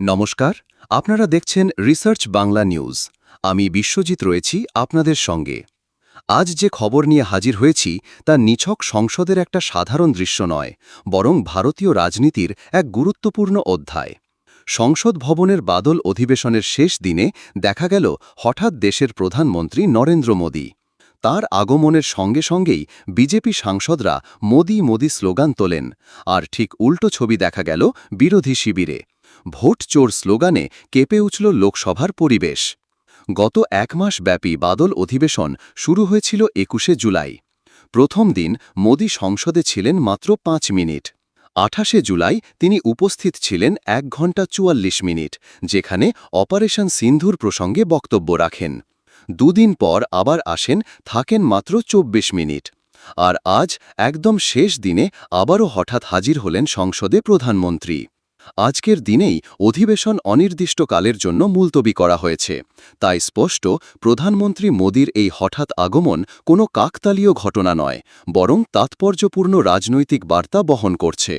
নমস্কার, আপনারা দেখছেন রিসার্চ বাংলা নিউজ আমি বিশ্বজিৎ রয়েছি আপনাদের সঙ্গে। আজ যে খবর নিয়ে হাজির হয়েছি তা নিছক সংসদের একটা সাধারণ দৃশ্য নয়, বরং ভারতীয় রাজনীতির এক গুরুত্বপূর্ণ অধ্যায়। সংসদ ভবনের বাদল অধিবেশনের শেষ দিনে দেখা গেল হঠাৎ দেশের প্রধানমন্ত্রী নরেন্দ্র মোদী। তার আগমনের সঙ্গে সঙ্গেই বিজেপি সাংসদরা মোদি মোদি স্লোগান তোলেন, আর ঠিক উল্টো ছবি দেখা গেল বিরোধী শিবিরে। ভোট চোর স্লোগানে কেঁপে উঠল লোকসভার পরিবেশ। গত এক মাস ব্যাপী বাদল অধিবেশন শুরু হয়েছিল একুশে জুলাই। প্রথম দিন মোদী সংসদে ছিলেন মাত্র পাঁচ মিনিট। আঠাশে জুলাই তিনি উপস্থিত ছিলেন এক ঘণ্টা চুয়াল্লিশ মিনিট, যেখানে অপারেশন সিন্ধুর প্রসঙ্গে বক্তব্য রাখেন। দুদিন পর আবার আসেন, থাকেন মাত্র চব্বিশ মিনিট। আর আজ একদম শেষ দিনে আবারও হঠাৎ হাজির হলেন সংসদে প্রধানমন্ত্রী। আজকের দিনেই অধিবেশন অনির্দিষ্টকালের জন্য মুলতবি করা হয়েছে। তাই স্পষ্ট, প্রধানমন্ত্রী মোদীর এই হঠাৎ আগমন কোনো কাকতালীয় ঘটনা নয়, বরং তাৎপর্যপূর্ণ রাজনৈতিক বার্তা বহন করছে।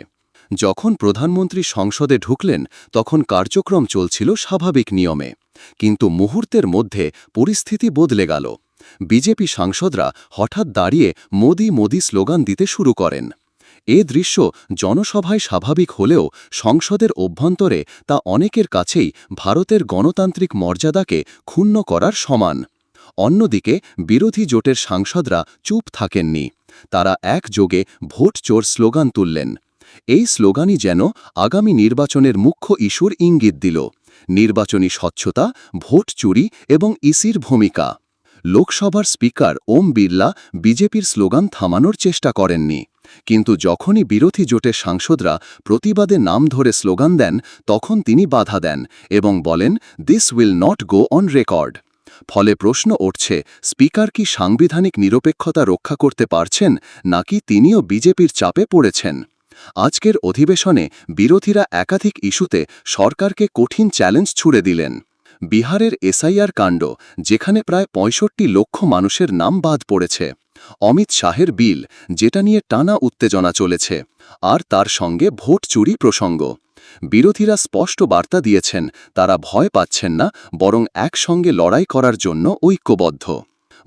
যখন প্রধানমন্ত্রী সংসদে ঢুকলেন, তখন কার্যক্রম চলছিল স্বাভাবিক নিয়মে। কিন্তু মুহূর্তের মধ্যে পরিস্থিতি বদলে গেল। বিজেপি সাংসদরা হঠাৎ দাঁড়িয়ে মোদি মোদি স্লোগান দিতে শুরু করেন। এ দৃশ্য জনসভায় স্বাভাবিক হলেও সংসদের অভ্যন্তরে তা অনেকের কাছেই ভারতের গণতান্ত্রিক মর্যাদাকে ক্ষুণ্ণ করার সমান। অন্যদিকে বিরোধী জোটের সাংসদরা চুপ থাকেননি। তারা একযোগে ভোট চোর স্লোগান তুললেন। এই স্লোগানই যেন আগামী নির্বাচনের মুখ্য ইস্যুর ইঙ্গিত দিল। নির্বাচনী স্বচ্ছতা, ভোট চুরি এবং ইসির ভূমিকা। লোকসভার স্পিকার ওম বিড়লা বিজেপির স্লোগান থামানোর চেষ্টা করেননি। কিন্তু যখনই বিরোধী জোটের সাংসদরা প্রতিবাদে নাম ধরে স্লোগান দেন, তখন তিনি বাধা দেন এবং বলেন this will not go on record ফলে প্রশ্ন উঠছে, স্পিকার কি সাংবিধানিক নিরপেক্ষতা রক্ষা করতে পারছেন, নাকি তিনিও বিজেপির চাপে পড়েছেন? আজকের অধিবেশনে বিরোধীরা একাধিক ইস্যুতে সরকারকে কঠিন চ্যালেঞ্জ ছুড়ে দিলেন। বিহারের এসআইআর কাণ্ড, যেখানে প্রায় পঁয়ষট্টি লক্ষ মানুষের নাম বাদ পড়েছে। অমিত শাহের বিল, যেটা নিয়ে টানা উত্তেজনা চলেছে, আর তার সঙ্গে ভোট চুরি প্রসঙ্গ। বিরোধীরা স্পষ্ট বার্তা দিয়েছেন, তারা ভয় পাচ্ছেন না, বরং একসঙ্গে লড়াই করার জন্য ঐক্যবদ্ধ।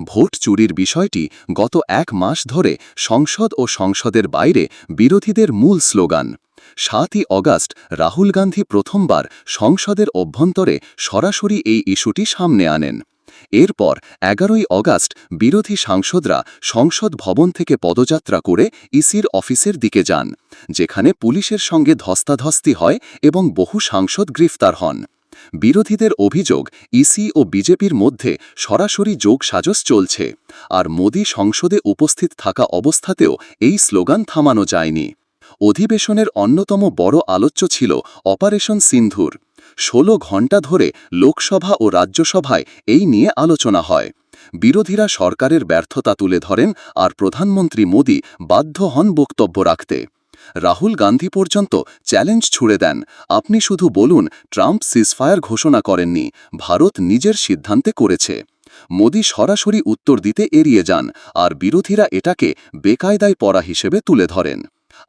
ভোট চুরির বিষয়টি গত এক মাস ধরে সংসদ ও সংসদের বাইরে বিরোধীদের মূল স্লোগান। সাতই অগাস্ট, রাহুল গান্ধী প্রথমবার সংসদের অভ্যন্তরে সরাসরি এই ইস্যুটি সামনে আনেন। এরপর এগারোই অগাস্ট বিরোধী সাংসদরা সংসদ ভবন থেকে পদযাত্রা করে ইসির অফিসের দিকে যান, যেখানে পুলিশের সঙ্গে ধস্তাধস্তি হয় এবং বহু সাংসদ গ্রেফতার হন। বিরোধীদের অভিযোগ, ইসি ও বিজেপির মধ্যে সরাসরি যোগ সাজস চলছে, আর মোদী সংসদে উপস্থিত থাকা অবস্থাতেও এই স্লোগান থামানো যায়নি। অধিবেশনের অন্যতম বড় আলোচ্য ছিল অপারেশন সিন্ধুর। ষোলো ঘণ্টা ধরে লোকসভা ও রাজ্যসভায় এই নিয়ে আলোচনা হয়। বিরোধীরা সরকারের ব্যর্থতা তুলে ধরেন আর প্রধানমন্ত্রী মোদী বাধ্য হন বক্তব্য রাখতে। রাহুল গান্ধী পর্যন্ত চ্যালেঞ্জ ছুড়ে দেন, আপনি শুধু বলুন, ট্রাম্প সিজফায়ার ঘোষণা করেননি, ভারত নিজের সিদ্ধান্তে করেছে। মোদী সরাসরি উত্তর দিতে এড়িয়ে যান, আর বিরোধীরা এটাকে বেকায়দায় পড়া হিসেবে তুলে ধরেন।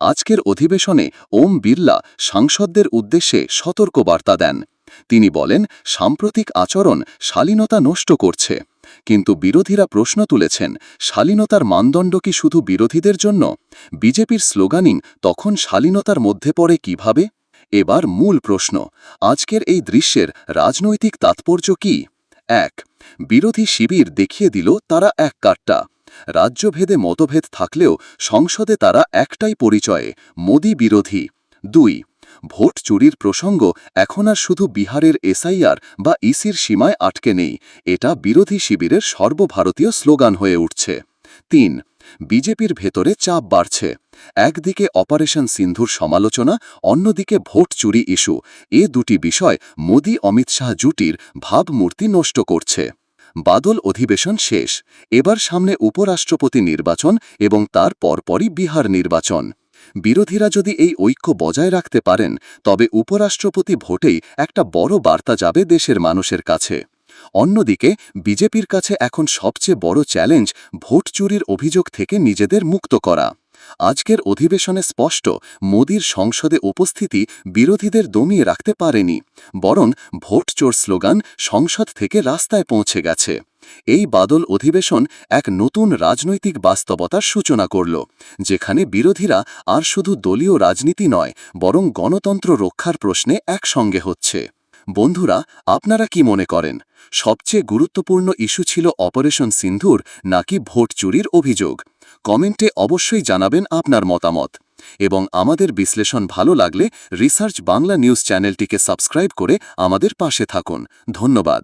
আজকের অধিবেশনে ওম বিড়লা সাংসদদের উদ্দেশ্যে সতর্ক বার্তা দেন। তিনি বলেন, সাম্প্রতিক আচরণ শালীনতা নষ্ট করছে। কিন্তু বিরোধীরা প্রশ্ন তুলেছেন, শালীনতার মানদণ্ড কি শুধু বিরোধীদের জন্য? বিজেপির স্লোগানিং তখন শালীনতার মধ্যে পড়ে কীভাবে? এবার মূল প্রশ্ন, আজকের এই দৃশ্যের রাজনৈতিক তাৎপর্য কি? এক, বিরোধী শিবির দেখিয়ে দিল তারা এক কাট্টা। রাজ্যভেদে মতভেদ থাকলেও সংসদে তারা একটাই পরিচয়ে, মোদি বিরোধী। দুই, ভোট চুরির প্রসঙ্গ এখন আর শুধু বিহারের এসআইআর বা ইসির সীমায় আটকে নেই, এটা বিরোধী শিবিরের সর্বভারতীয় স্লোগান হয়ে উঠছে। তিন, বিজেপির ভেতরে চাপ বাড়ছে। একদিকে অপারেশন সিন্ধুর সমালোচনা, অন্যদিকে ভোট চুরি ইস্যু। এ দুটি বিষয় মোদি অমিত শাহ জুটির ভাবমূর্তি নষ্ট করছে। বাদল অধিবেশন শেষ, এবার সামনে উপরাষ্ট্রপতি নির্বাচন এবং তার পরপরই বিহার নির্বাচন। বিরোধীরা যদি এই ঐক্য বজায় রাখতে পারেন, তবে উপরাষ্ট্রপতি ভোটেই একটা বড় বার্তা যাবে দেশের মানুষের কাছে। অন্যদিকে, বিজেপির কাছে এখন সবচেয়ে বড় চ্যালেঞ্জ ভোট চুরির অভিযোগ থেকে নিজেদের মুক্ত করা। আজকের অধিবেশনে স্পষ্ট মোদির সংসদে উপস্থিতি বিরোধীদের দমিয়ে রাখতে পারেনি, বরং ভোট চোর স্লোগান সংসদ থেকে রাস্তায় পৌঁছে গেছে। এই বাদল অধিবেশন এক নতুন রাজনৈতিক বাস্তবতার সূচনা করল, যেখানে বিরোধীরা আর শুধু দলীয় রাজনীতি নয়, বরং গণতন্ত্র রক্ষার প্রশ্নে একসঙ্গে হচ্ছে। বন্ধুরা, আপনারা কি মনে করেন? সবচেয়ে গুরুত্বপূর্ণ ইস্যু ছিল অপারেশন সিন্ধুর নাকি ভোট চুরির অভিযোগ। কমেন্টে অবশ্যই জানাবেন আপনার মতামত। এবং আমাদের বিশ্লেষণ ভালো লাগলে রিসার্চ বাংলা নিউজ চ্যানেলটিকে সাবস্ক্রাইব করে আমাদের পাশে থাকুন। ধন্যবাদ।